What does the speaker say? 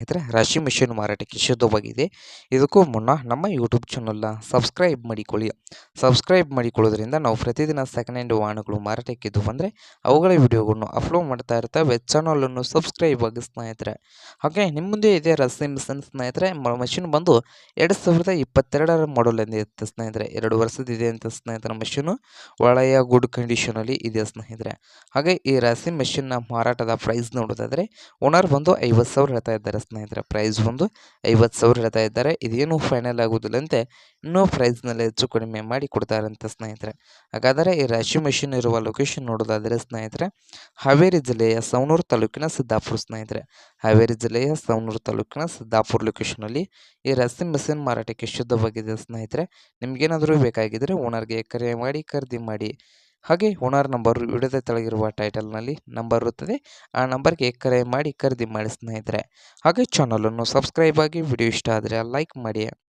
ಸ್ನೇಹಿತರೆ, ರಾಶಿ ಮಿಷನ್ ಮಾರಾಟಕ್ಕೆ ಶುದ್ಧವಾಗಿದೆ. ಇದಕ್ಕೂ ಮುನ್ನ ನಮ್ಮ ಯೂಟ್ಯೂಬ್ ಚಾನಲ್ನ ಸಬ್ಸ್ಕ್ರೈಬ್ ಮಾಡಿಕೊಳ್ಳಿ. ಸಬ್ಸ್ಕ್ರೈಬ್ ಮಾಡಿಕೊಳ್ಳೋದ್ರಿಂದ ನಾವು ಪ್ರತಿದಿನ ಸೆಕೆಂಡ್ ಹ್ಯಾಂಡ್ ವಾಹನಗಳು ಮಾರಾಟಕ್ಕಿದ್ದು ಬಂದರೆ ಅವುಗಳ ವಿಡಿಯೋಗಳನ್ನು ಅಪ್ಲೋಡ್ ಮಾಡ್ತಾ ಇರ್ತವೆ ಚಾನಲನ್ನು ಸಬ್ಸ್ಕ್ರೈಬ್ ಆಗಿ ಸ್ನೇಹಿತರೆ. ಹಾಗೆ ನಿಮ್ಮ ಮುಂದೆ ಇದೆ ರಾಶಿ ಮಿಷನ್ ಸ್ನೇಹಿತರೆ ಮಷಿನ್ ಬಂದು ಎರಡು ಸಾವಿರದ ಇಪ್ಪತ್ತೆರಡರ ಮಾಡಲ್ ಇರುತ್ತೆ ಸ್ನೇಹಿತರೆ. ಎರಡು ವರ್ಷದಿದೆ ಅಂತ ಸ್ನೇಹಿತರೆ ಮಷೀನು. ಒಳ್ಳೆಯ ಗುಡ್ ಕಂಡೀಷನಲ್ಲಿ ಇದೆ ಸ್ನೇಹಿತರೆ. ಹಾಗೆ ಈ ರಾಶಿ ಮಿಷನ್ನ ಮಾರಾಟದ ಪ್ರೈಸ್ ನೋಡೋದಾದರೆ, ಓನರ್ ಬಂದು ಐವತ್ತು ಸಾವಿರ ಹೇಳ್ತಾ ಇದ್ದಾರೆ ಸ್ನೇಹಿತರೆ ಪ್ರೈಸ್ ಬಂದು ಐವತ್ತು ಸಾವಿರ ಹೇಳ್ತಾ ಇದ್ದಾರೆ. ಇದೇನು ಫೈನಲ್ ಆಗುವುದಿಲ್ಲಂತೆ ಇನ್ನೂ ಪ್ರೈಸ್ನಲ್ಲಿ ಹೆಚ್ಚು ಕಡಿಮೆ ಮಾಡಿ ಕೊಡ್ತಾರಂತೆ ಸ್ನೇಹಿತರೆ. ಹಾಗಾದರೆ ಈ ರಾಶಿ ಮೆಷಿನ್ ಇರುವ ಲೊಕೇಶನ್ ನೋಡೋದಾದರೆ ಸ್ನೇಹಿತರೆ, ಹಾವೇರಿ ಜಿಲ್ಲೆಯ ಸವಣೂರು ತಾಲೂಕಿನ ಸಿದ್ದಾಪುರ ಸ್ನೇಹಿತರೆ. ಹಾವೇರಿ ಜಿಲ್ಲೆಯ ಸವಣೂರು ತಾಲೂಕಿನ ಸಿದ್ದಾಪುರ ಲೊಕೇಶನಲ್ಲಿ ಈ ರಾಶಿ ಮೆಷಿನ್ ಮಾರಾಟಕ್ಕೆ ಶುದ್ಧವಾಗಿದೆ ಸ್ನೇಹಿತರೆ. ನಿಮಗೇನಾದರೂ ಬೇಕಾಗಿದ್ದರೆ ಓನರ್ಗೆ ಕರೆ ಮಾಡಿ, ಖರೀದಿ ಮಾಡಿ. ಹಾಗೆ ಓನರ್ ನಂಬರು ವಿಡಿಯೋದ ತೆಳಗಿರುವ ಟೈಟಲ್ನಲ್ಲಿ ನಂಬರ್ ಇರುತ್ತದೆ. ಆ ನಂಬರ್ಗೆ ಕರೆ ಮಾಡಿ ಖರೀದಿ ಮಾಡಿ ಸ್ನೇಹಿತರೆ ಹಾಗೆ ಚಾನಲನ್ನು ಸಬ್ಸ್ಕ್ರೈಬ್ ಆಗಿ ವಿಡಿಯೋ ಇಷ್ಟ ಆದರೆ ಲೈಕ್ ಮಾಡಿ.